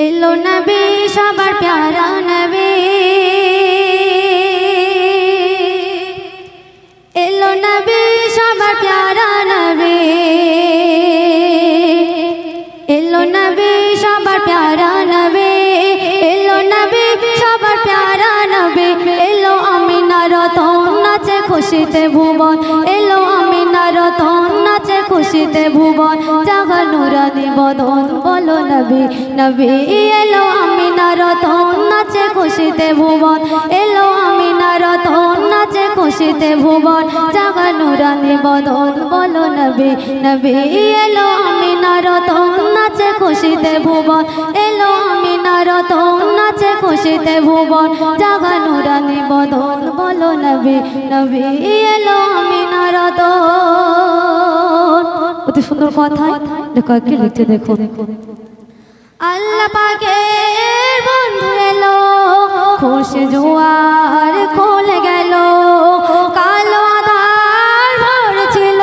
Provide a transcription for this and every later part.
এলো নবী, সবার প্যারা নবী। এলো নবী, সবার প্যারা নবী। এলো নবী, সবার প্যারা নবী। এলো নবী, সবার প্যারা নবী। এলো আমিনা রতন নাচে খুশিতে ভুবন। এলো আমিনা রতন নাচে নুরানি বদন বলো নবী নবী এলো আমিনা রতন নাচে খুশিতে ভুবন। এলো আমিনা রতন নাচে খুশিতে ভুবন। জাগা নুরানি বদন, বলো নবী নবী এলো আমিনা রতন নাচে খুশিতে ভুবন। এলো আমিনা রতন নাচে খুশিতে ভুবন। জাগা নুরানি বদন, বলো নবী নবী এলো আমিনা রতন অতি সুন্দর কথা দেখো কি লিখছে দেখো। আল্লাহ বন্ধু জোয়ার গেল, কালো আধার ভরেছিল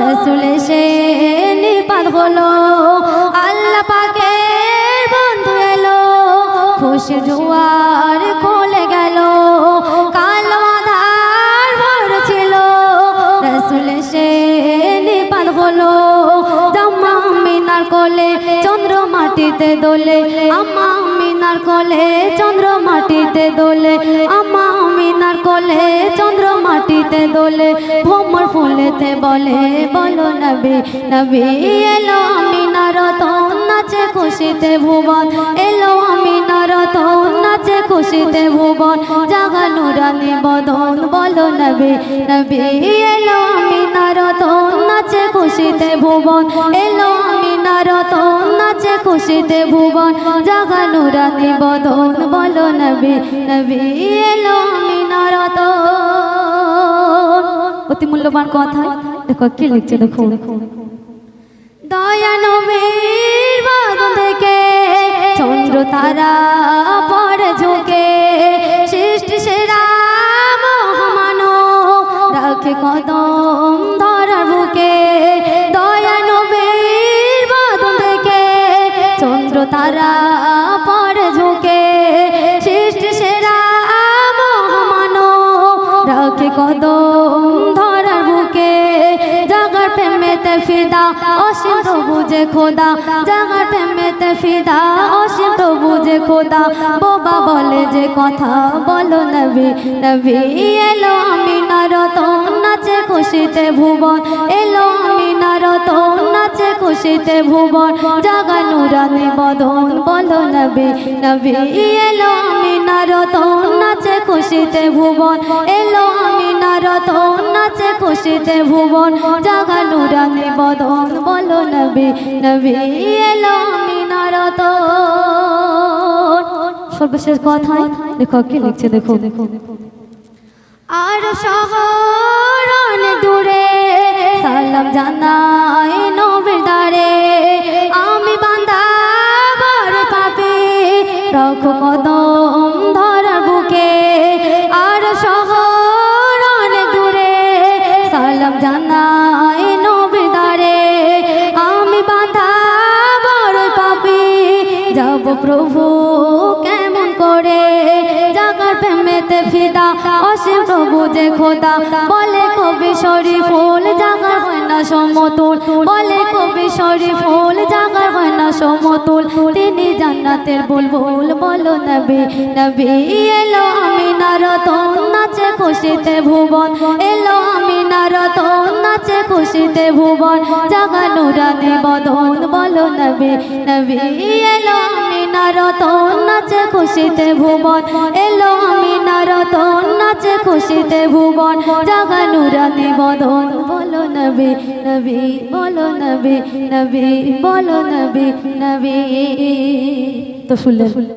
রসুল সে নিপাত হলো। আল্লাহ পাকের বন্ধু এলো, খুশি জোয়ার খোলে গেল, কালো আধার ভরেছিল রসুল সে নিপাত হলো। জাম্মা মিনার কোলে, চন্দ্র মাটিতে দোলে। আমা মিনার কোলে, চন্দ্র মাটিতে দোলে। আমা মিনার কোলে, চন্দ্র মাটিতে দোলে। ভোমর ফুলেতে বলে, বলো নবী নবী, এলো আমিনার রতন, নাচে খুশিতে ভুবন। এলো আমিনার রতন, নাচে খুশিতে ভুবন। জাগা নুরানি বদন, বলো নবী নবী, এলো আমিনার রতন নাচে খুশিতে ভুবন, এলো আমিনার রতন নাচে খুশিতে ভুবন জাগা নুরানি বদন, বলো নবী নবী, এলো রতন অতি মূল্যবান কথা। দেখো, কি লিখছে, দেখো। দয়া নবীর বাদন থেকে চন্দ্র তারা পরে ঝুঁকে সৃষ্টি সেরা মহামানো রাখে কদম রাখে কদম ধরার বুকে? জাগার প্রেমেতে ফিদা, অসীম প্রভু যে খোদা। জাগার প্রেমেতে ফিদা, অসীম প্রভু যে খোদা। বোবা বলে যে কথা বলো নবী নবী। এলো আমি নারত নাচে খুশিতে ভুবন। এলো রতন নাচে খুশিতে ভুবন জাগা নুরানি বদন বলো নবী নবী এলো আমি রতন নাচে খুশিতে ভুবন, এলো আমি রতন নাচে খুশিতে ভুবন জাগা নুরানি বদন বলো নবী নবী এলো আমি রতন। সর্বশেষ কথায় দেখো কি লিখছে দেখো আর শহর দূরে, সালাম জানাই প্রভু, কেমন করে জাগার প্রেমেতে ফিদা? অসীম প্রভু যে খোদা, বলে কবি শরীফুল জাগার হয় না সমতুল। বলে কবি শরীফুল জাগার হয় না সমতুল। তিনি জান্নাতের বুলবুল, বলো নবী নবী এলো আমি রতন নাচে খুশিতে ভুবন। এলো আমি রতন নাচে খুশিতে ভুবন। জাগা নুরানি বদন বলো নবী নবী এলো রতন নাচে খুশিতে ভুবন। এলো আমি রতন নাচে খুশিতে ভুবন। জাগা নুরানি বদন, বলো নবী নবী, বলো নবী নবী, বলো নবী নবী। তো শুনলেন?